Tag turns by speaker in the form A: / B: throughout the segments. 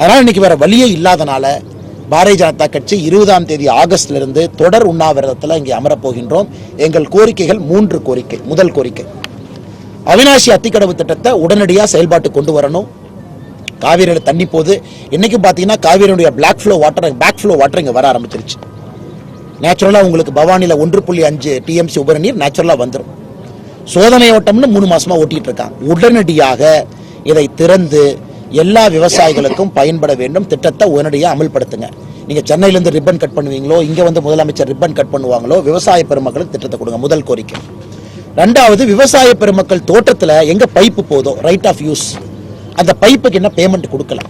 A: அதனால் இன்றைக்கி வேறு வழியே இல்லாதனால பாரதிய ஜனதா கட்சி இருபதாம் தேதி ஆகஸ்ட்லேருந்து தொடர் உண்ணாவிரதத்தில் இங்கே அமரப் போகின்றோம் எங்கள் கோரிக்கைகள் மூன்று கோரிக்கை. முதல் கோரிக்கை அவினாசி அத்திக்கடவு திட்டத்தை உடனடியாக செயல்பாட்டு கொண்டு வரணும். காவிரியில் தண்ணி போகுது இன்றைக்கும் பார்த்தீங்கன்னா காவிரியுடைய black flow water back flow water இங்கே வர ஆரம்பிச்சிருச்சு. நேச்சுரலாக உங்களுக்கு பவானியில் ஒன்று புள்ளி அஞ்சு டிஎம்சி உபரிநீர் நேச்சுரலாக வந்துடும் சோதனை ஓட்டம்னு மூணு மாசமா ஓட்டிட்டு இருக்காங்க உடனடியாக இதை திறந்து எல்லா விவசாயிகளுக்கும் பயன்பட வேண்டும். திட்டத்தை உடனடியாக அமல்படுத்துங்க. நீங்க சென்னையிலேருந்து ரிப்பன் கட் பண்ணுவீங்களோ இங்க வந்து முதலமைச்சர் ரிப்பன் கட் பண்ணுவாங்களோ விவசாய பெருமக்களுக்கு திட்டத்தை கொடுங்க. முதல் கோரிக்கை. ரெண்டாவது விவசாய பெருமக்கள் தோட்டத்தில் எங்க பைப்பு போதோ ரைட் ஆஃப் யூஸ் அந்த பைப்புக்கு என்ன பேமெண்ட் கொடுக்கல.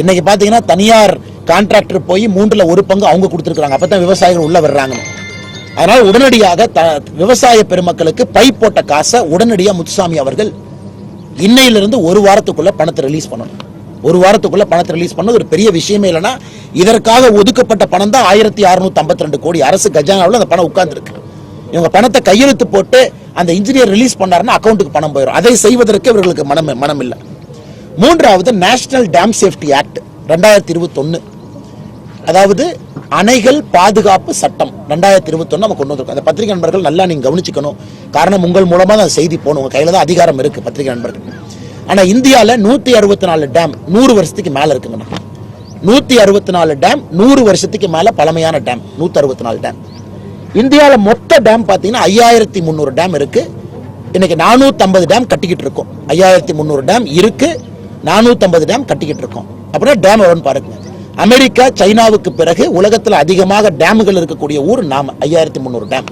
A: இன்னைக்கு பார்த்தீங்கன்னா தனியார் கான்ட்ராக்டர் போய் மூன்றுல ஒரு பங்கு அவங்க கொடுத்துருக்காங்க அப்பதான் விவசாயிகள் உள்ள வர்றாங்க அதனால உடனடியாக த விவசாய பெருமக்களுக்கு பைப் போட்ட காசை உடனடியாக முத்துசாமி அவர்கள் இன்னையிலிருந்து ஒரு வாரத்துக்குள்ள பணத்தை ரிலீஸ் பண்ணணும். ஒரு வாரத்துக்குள்ள பணத்தை ரிலீஸ் பண்ணது ஒரு பெரிய விஷயமே இல்லைன்னா இதற்காக ஒதுக்கப்பட்ட பணம் தான் ஆயிரத்தி அறுநூத்தி ஐம்பத்தி ரெண்டு கோடி. அரசு கஜானாவில் அந்த பணம் உட்கார்ந்துருக்கு. இவங்க பணத்தை கையெழுத்து போட்டு அந்த இன்ஜினியர் ரிலீஸ் பண்ணாருன்னா அக்கௌண்ட்டுக்கு பணம் போயிடும் அதை செய்வதற்கு இவர்களுக்கு மனம் மனம் இல்லை. மூன்றாவது நேஷனல் டேம் சேஃப்டி ஆக்ட் ரெண்டாயிரத்தி இருபத்தொன்னு. அதாவது அணைகள் பாதுகாப்பு சட்டம் ரெண்டாயிரத்தி இருபத்தொன்னு நம்ம கொண்டு வந்திருக்கோம். அந்த பத்திரிகை நண்பர்கள் நல்லா நீங்க கவனிச்சுக்கணும். காரணம் உங்கள் மூலமா அந்த செய்தி போகணும். உங்க கையில தான் அதிகாரம் இருக்கு பத்திரிகை நண்பர்கள். ஆனா இந்தியால நூத்தி அறுபத்தி நாலு டேம் நூறு வருஷத்துக்கு மேல இருக்குங்கண்ணா நூத்தி அறுபத்தி நாலு டேம் நூறு வருஷத்துக்கு மேல பழமையான டேம் நூத்தி அறுபத்தி நாலு டேம் இந்தியாவில் மொத்த டேம் பார்த்தீங்கன்னா ஐயாயிரத்தி முந்நூறு டேம் இருக்கு. இன்னைக்கு நானூற்றம்பது டேம் கட்டிக்கிட்டு இருக்கோம். ஐயாயிரத்தி முந்நூறு டேம் இருக்கு. நானூற்றம்பது டேம் கட்டிக்கிட்டு இருக்கோம். அப்படின்னா டேம் எவ்வளோன்னு பாருங்க. அமெரிக்கா சைனாவுக்கு பிறகு உலகத்தில் அதிகமாக டேமுகள் இருக்கக்கூடிய ஊர் நாம் ஐயாயிரத்தி முந்நூறு டேம்.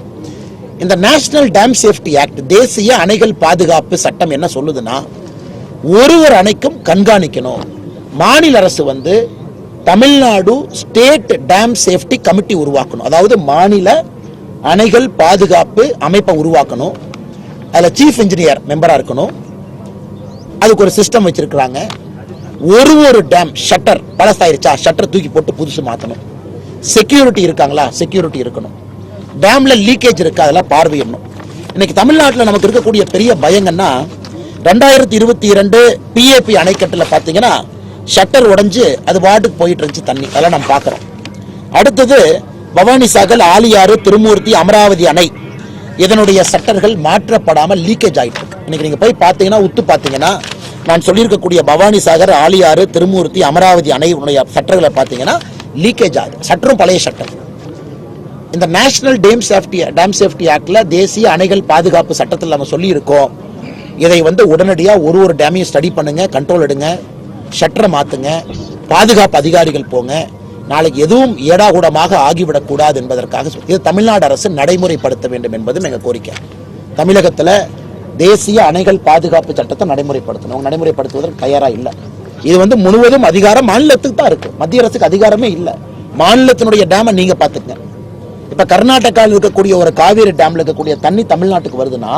A: இந்த நேஷனல் டேம் சேஃப்டி ஆக்ட் தேசிய அணைகள் பாதுகாப்பு சட்டம் என்ன சொல்லுதுன்னா ஒரு ஒரு அணைக்கும் கண்காணிக்கணும். மாநில அரசு வந்து Tamil Nadu state dam safety committee உருவாக்கணும். அதாவது மாநில அணைகள் பாதுகாப்பு அமைப்பை உருவாக்கணும். அதில் சீஃப் இன்ஜினியர் மெம்பராக இருக்கணும். அதுக்கு ஒரு சிஸ்டம் வச்சிருக்கிறாங்க. ஒரு ஒரு டேம் ஷட்டர் பழசாயிருச்சா? ஷட்டர் தூக்கி போட்டு புதுசு மாற்றணும் செக்யூரிட்டி இருக்காங்களா? செக்யூரிட்டி இருக்கணும். டேமில் லீக்கேஜ் இருக்கா? அதெல்லாம் பார்வையிடணும். இன்னைக்கு தமிழ்நாட்டில் நமக்கு இருக்கக்கூடிய பெரிய பயங்கன்னா ரெண்டாயிரத்தி இருபத்தி இரண்டு பிஏபி அணைக்கட்டில் பார்த்தீங்கன்னா ஷட்டர் உடைஞ்சு அது வாட்டுக்கு போயிட்டு இருந்துச்சு தண்ணி. அதெல்லாம் நம்ம பார்க்குறோம் அடுத்தது பவானி சாகர் ஆலியாறு திருமூர்த்தி அமராவதி அணை. இதனுடைய சட்டர்கள் மாற்றப்படாமல் லீக்கேஜ் ஆகிட்டு இருக்கு. இன்னைக்கு நீங்கள் போய் பார்த்தீங்கன்னா உத்து பார்த்தீங்கன்னா நான் சொல்லியிருக்கக்கூடிய பவானி சாகர் ஆலியாறு திருமூர்த்தி அமராவதி அணையினுடைய சட்டர்களை பார்த்தீங்கன்னா லீக்கேஜ் ஆகுது. சட்டரும் பழைய சட்டம். இந்த national dam safety dam safety ஆக்டில் தேசிய அணைகள் பாதுகாப்பு சட்டத்தில் நம்ம சொல்லியிருக்கோம். இதை வந்து உடனடியாக ஒரு ஒரு டேமையும் ஸ்டடி பண்ணுங்க கண்ட்ரோல் எடுங்க ஷட்டரை மாற்றுங்க பாதுகாப்பு அதிகாரிகள் போங்க. நாளைக்கு எதுவும் ஏடாகூடமாக ஆகிவிடக்கூடாது என்பதற்காக இது தமிழ்நாடு அரசு நடைமுறைப்படுத்த வேண்டும் என்பதும் எங்கள் கோரிக்கை. தமிழகத்தில் தேசிய அணைகள் பாதுகாப்பு சட்டத்தை நடைமுறைப்படுத்தணும். அவங்க நடைமுறைப்படுத்துவதற்கு தயாராக இல்லை. இது வந்து முழுவதும் அதிகாரம் மாநிலத்துக்கு தான் இருக்கு. மத்திய அரசுக்கு அதிகாரமே இல்லை. மாநிலத்தினுடைய டேமை நீங்க பார்த்துக்கங்க. இப்ப கர்நாடகாவில் இருக்கக்கூடிய ஒரு காவேரி டேம்ல இருக்கக்கூடிய தண்ணி தமிழ்நாட்டுக்கு வருதுன்னா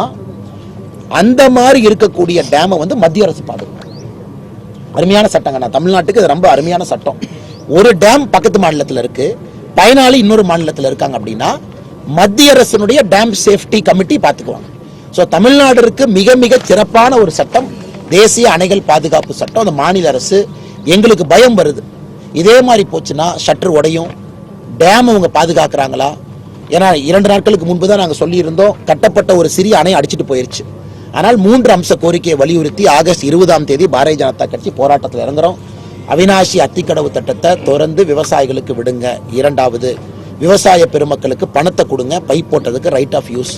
A: அந்த மாதிரி இருக்கக்கூடிய டேமை வந்து மத்திய அரசு பாதுகாக்கும். அருமையான சட்டங்க நான் தமிழ்நாட்டுக்கு இது ரொம்ப அருமையான சட்டம். ஒரு டேம் பக்கத்து மாநிலத்தில் இருக்கு. பயனாளி இன்னொரு மாநிலத்தில் இருக்காங்க அப்படின்னா மத்திய அரசினுடைய டேம் சேஃப்டி கமிட்டி பார்த்துக்குவாங்க ஸோ தமிழ்நாடுக்கு மிக மிக சிறப்பான ஒரு சட்டம் தேசிய அணைகள் பாதுகாப்பு சட்டம் அந்த மாநில அரசு எங்களுக்கு பயம் வருது. இதே மாதிரி போச்சுன்னா ஷட்டர் உடையும் டேம் அவங்க பாதுகாக்கிறாங்களா? ஏன்னா இரண்டு நாட்களுக்கு முன்பு தான் நாங்கள் சொல்லியிருந்தோம் கட்டப்பட்ட ஒரு சிறிய அணை அடிச்சிட்டு போயிருச்சு. ஆனால் மூன்று அம்ச கோரிக்கையை வலியுறுத்தி ஆகஸ்ட் இருபதாம் தேதி பாரதிய ஜனதா கட்சி போராட்டத்தில் இறங்குறோம். அவினாசி அத்திக்கடவு திட்டத்தை திறந்து விவசாயிகளுக்கு விடுங்க. இரண்டாவது விவசாய பெருமக்களுக்கு பணத்தை கொடுங்க பைப் போட்டதுக்கு ரைட் ஆஃப் யூஸ்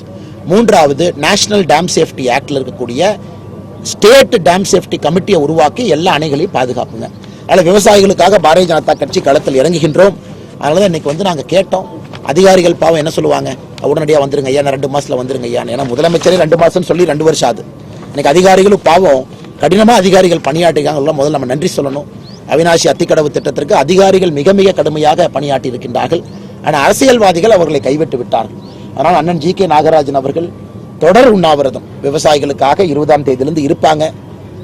A: மூன்றாவது நேஷனல் டேம் சேஃப்டி ஆக்டில் இருக்கக்கூடிய ஸ்டேட் டேம் சேஃப்டி கமிட்டியை உருவாக்கி எல்லா அணைகளையும் பாதுகாப்புங்க. அதனால் விவசாயிகளுக்காக பாரதிய ஜனதா கட்சி களத்தில் இறங்குகின்றோம். அதனால தான் இன்னைக்கு வந்து நாங்கள் கேட்டோம். அதிகாரிகள் பாவம் என்ன சொல்லுவாங்க? உடனடியாக வந்துருங்க ஐயா நான் ரெண்டு மாதத்தில் வந்துருங்க ஐயா ஏன்னா முதலமைச்சரே ரெண்டு மாதம்னு சொல்லி ரெண்டு வருஷம் ஆகுது. இன்னைக்கு அதிகாரிகளும் பாவம். கடினமாக அதிகாரிகள் பணியாற்றிருக்காங்க முதல்ல நம்ம நன்றி சொல்லணும். அவினாசி அத்திக்கடவு திட்டத்திற்கு அதிகாரிகள் மிக மிக கடுமையாக பணியாற்றி இருக்கின்றார்கள் ஆனால் அரசியல்வாதிகள் அவர்களை கைவிட்டு விட்டார்கள். அதனால் அண்ணன் ஜி கே நாகராஜன் அவர்கள் தொடர் உண்ணாவிரதம். விவசாயிகளுக்காக இருபதாம் தேதியிலிருந்து இருப்பாங்க.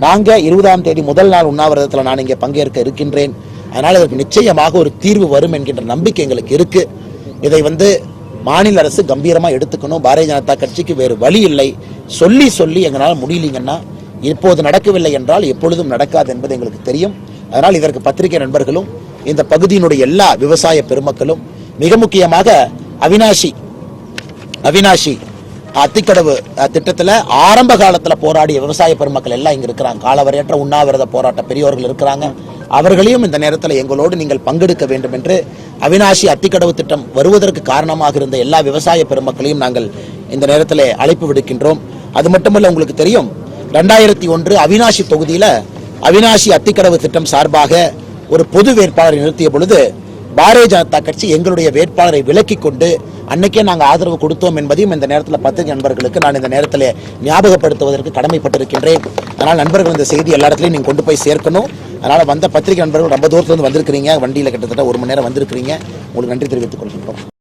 A: நாங்க இருபதாம் தேதி முதல் நாள் உண்ணாவிரதத்தில் நான் இங்கே பங்கேற்க இருக்கின்றேன். அதனால் இதற்கு நிச்சயமாக ஒரு தீர்வு வரும் என்கின்ற நம்பிக்கை எங்களுக்கு இருக்குது இதை வந்து மாநில அரசு கம்பீரமாக எடுத்துக்கணும். பாரதிய ஜனதா கட்சிக்கு வேறு வழி இல்லை. சொல்லி சொல்லி எங்களால் முடியலீங்கன்னா இப்போது நடக்கவில்லை என்றால் எப்பொழுதும் நடக்காது என்பது எங்களுக்கு தெரியும். அதனால் இதற்கு பத்திரிகை நண்பர்களும் இந்த பகுதியினுடைய எல்லா விவசாய பெருமக்களும் மிக முக்கியமாக அவினாஷி அவினாஷி அத்திக்கடவு திட்டத்தில் ஆரம்ப காலத்தில் போராடிய விவசாய பெருமக்கள் எல்லாம் இங்கே இருக்கிறாங்க. காலவரையற்ற உண்ணாவிரத போராட்ட பெரியோர்கள் இருக்கிறாங்க. அவர்களையும் இந்த நேரத்தில் எங்களோடு நீங்கள் பங்கெடுக்க வேண்டும் என்று அவினாஷி அத்திக்கடவு திட்டம் வருவதற்கு காரணமாக இருந்த எல்லா விவசாய பெருமக்களையும் நாங்கள் இந்த நேரத்தில் அழைப்பு விடுக்கின்றோம். அது மட்டுமல்ல உங்களுக்கு தெரியும் ரெண்டாயிரத்தி ஒன்று அவினாஷி தொகுதியில் அவினாஷி அத்திக்கடவு திட்டம் சார்பாக ஒரு பொது வேட்பாளரை நிறுத்திய பொழுது பாரதிய ஜனதா கட்சி எங்களுடைய வேட்பாளரை விலக்கிக் கொண்டு அன்னைக்கே நாங்கள் ஆதரவு கொடுத்தோம் என்பதையும் இந்த நேரத்தில் பத்திரிகை நண்பர்களுக்கு நான் இந்த நேரத்தில் ஞாபகப்படுத்துவதற்கு கடமைப்பட்டிருக்கின்றேன். அதனால் நண்பர்கள் இந்த செய்தி எல்லா இடத்துலையும் நீங்கள் கொண்டு போய் சேர்க்கணும். அதனால் வந்த பத்திரிகை நண்பர்கள் ரொம்ப தூரத்துலேருந்து வந்திருக்கிறீங்க. வண்டியில் கிட்டத்தட்ட ஒரு மணி நேரம் வந்திருக்கிறீங்க. உங்களுக்கு நன்றி தெரிவித்துக் கொள்கின்றோம்.